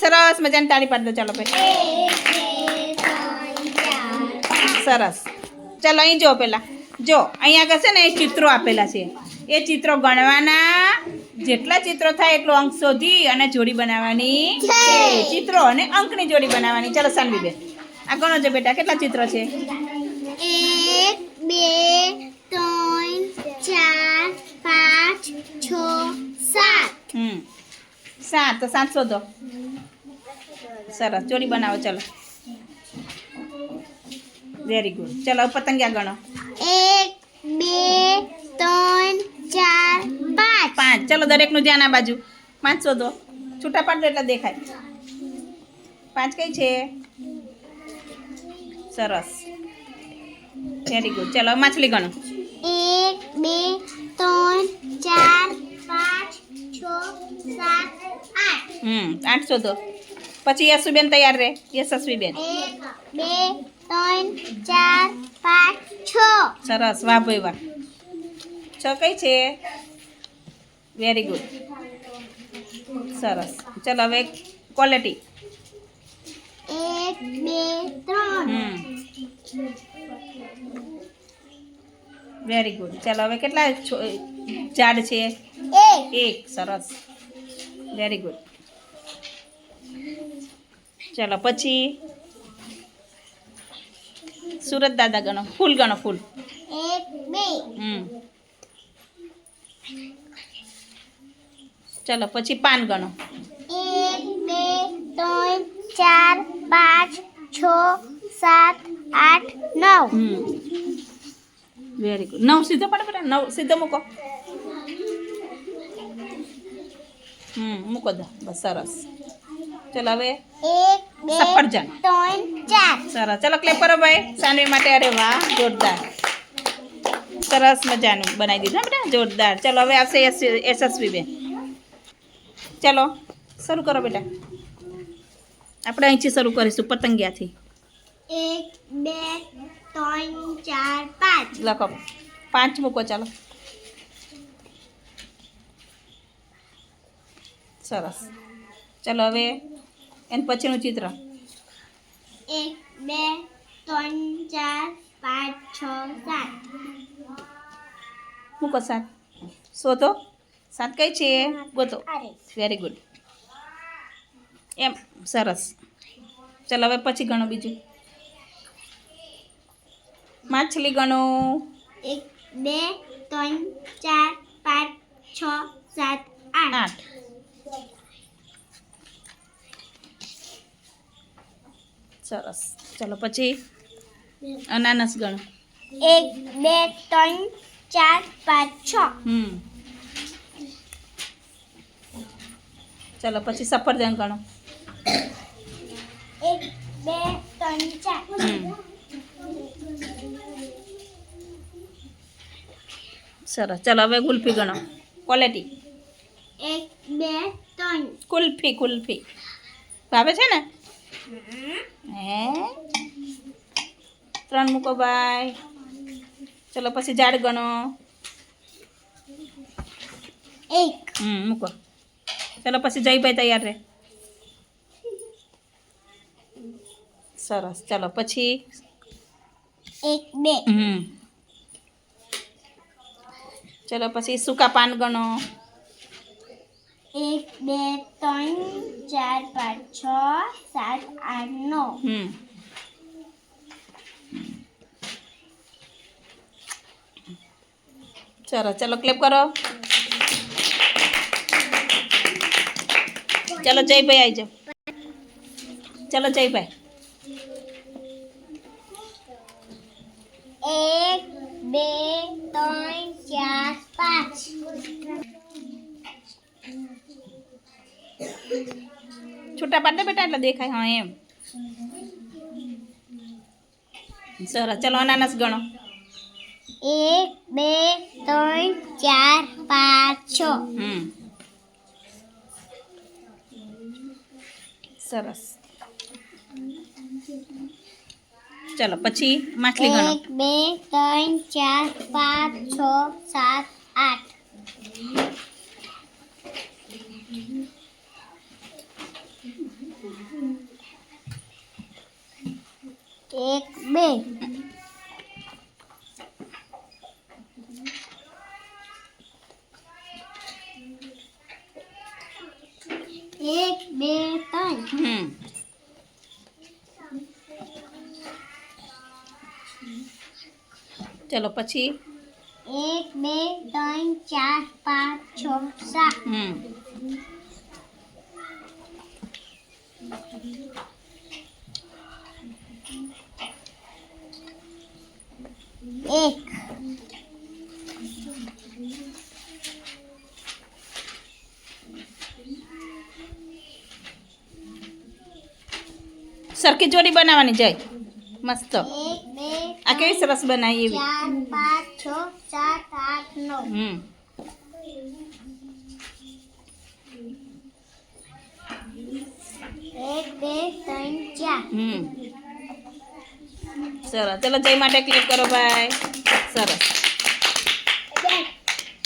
સરસ મજાની તાળી પાડી દો ચાલો ભાઈ. સરસ. ચાલો અહીં જો પેલા. જો અહીંયા આગળ છે ને એ ચિત્રો આપેલા છે. એ ચિત્રો ગણવાના. જેટલા ચિત્રો થાય એટલો અંક શોધી અને જોડી બનાવવાની. ચિત્રો અને અંકની જોડી બનાવવાની. ચાલો સાનવી બેન. આ ગણો જો બેટા કેટલા ચિત્રો છે? એક બે ત્રણ ચાર પાંચ છ સાત. હમ. સાત તો સાત શોધો. સરસ. જોડી બનાવો ચાલો. વેરી ગુડ ચાલો પતંગિયા ગણો એક બે ત્રણ ચાર પાંચ. પાંચ. ચાલો દરેકનું ધ્યાન આ બાજુ. પાંચ શોધો છૂટા પાડો એટલે દેખાય. પાંચ કઈ છે? સરસ. વેરી ગુડ ચાલો માછલી ગણો. એક બે ત્રણ ચાર પાંચ છ સાત આઠ. હમ આઠ શોધો પછી યશુબેન તૈયાર રહે. યશસ્વીબેન. એક બે ત્રણ ચાર પાંચ છ સરસ વાહ ભાઈ વાહ. છ કઈ છે? વેરી ગુડ સરસ. ચલો હવે ક્વોલિટી એક બે ત્રણ હમ. વેરી ગુડ ચાલો હવે કેટલા છો- ઝાડ છે? એક. એક. સરસ. વેરી ગુડ ચાલો પછી? સુરત દાદા ગણો. ફૂલ ગણો ફૂલ. હમ. ચાલો પછી પાન ગણો. એક બે ત્રણ ચાર પાંચ છ સાત આઠ નવ. હમ. વેરી ગુડ નવ સીધો પડે પડે નવ સીધો મૂકો. હમ મૂકો દો. બસ સરસ. ચલો હવે સફરજન. સરસ. ચલો ક્લેપ કરો ભાઈ. સાનવી માટે અરે વાહ જોરદાર. સરસ મજાનું બનાવી દીધું બેટા? જોરદાર. ચલો હવે આવશે યશસ્વી બેન ચલો શરૂ કરો બેટા. આપણે અહીંથી શરૂ કરીશું પતંગિયાથી. એક બે ત્રણ ચાર પાંચ. લખો પાંચ મૂકો ચાલો. સરસ. ચલો હવે એન પછીનું ચિત્ર. એક બે ત્રણ ચાર પાંચ છ સાત. મૂકો સાત? શોધો. સાત કઈ છે? ગોતો. વેરી ગુડ એમ સરસ. ચાલો હવે પછી ગણો બીજું. માછલી ગણો. એક બે ત્રણ ચાર પાંચ છ સાત આઠ. આઠ. સરસ. ચલો પછી અનાનસ ગણો. એક બે ત્રણ ચાર પાંચ છ. હમ. ચલો પછી સફરજન ગણો. એક બે ત્રણ ચાર. સરસ. ચલો હવે ગુલ્ફી ગણો. ક્વોલિટી? એક બે ત્રણ. કુલ્ફી કુલ્ફી. ભાવે છે ને? હે? ત્રણ મૂકો ભાઈ. ચલો પછી ઝાડ ગણો. એક. હમ મૂકો. ચલો પછી જયભાઈ તૈયાર રહે. સરસ. ચલો પછી એક બે. હમ. ચલો પછી સૂકા પાન ગણો. એક બે ત્રણ ચાર પાંચ છ સાત આઠ નવ. ચલો ચલો ક્લેપ કરો. ચલો જયભાઈ આવી જાઓ. ચલો જયભાઈ. એક બે ત્રણ ચાર પાંચ. છૂટા પાડે બેટા એટલે દેખાય હા એમ. સરસ ચલો અનાનસ ગણો. એક બે ત્રણ ચાર પાંચ છ. હમ. સરસ. ચલો પછી માછલી ગણો. એક બે ત્રણ ચાર પાંચ છ સાત આઠ. એક બે. એક બે ત્રણ. ચલો પછી. એક બે ત્રણ ચાર પાંચ છ સાત. હમ. એક સરખી જોડી બનાવવાની જાય. મસ્ત. આ કેવી સરસ બનાવી એવી? ચાર પાંચ છ સાત આઠ નવ. હમ એક બે ત્રણ ચાર હમ. સરસ. ચલો જય માટે ક્લિક કરો. ભાઈ સરસ.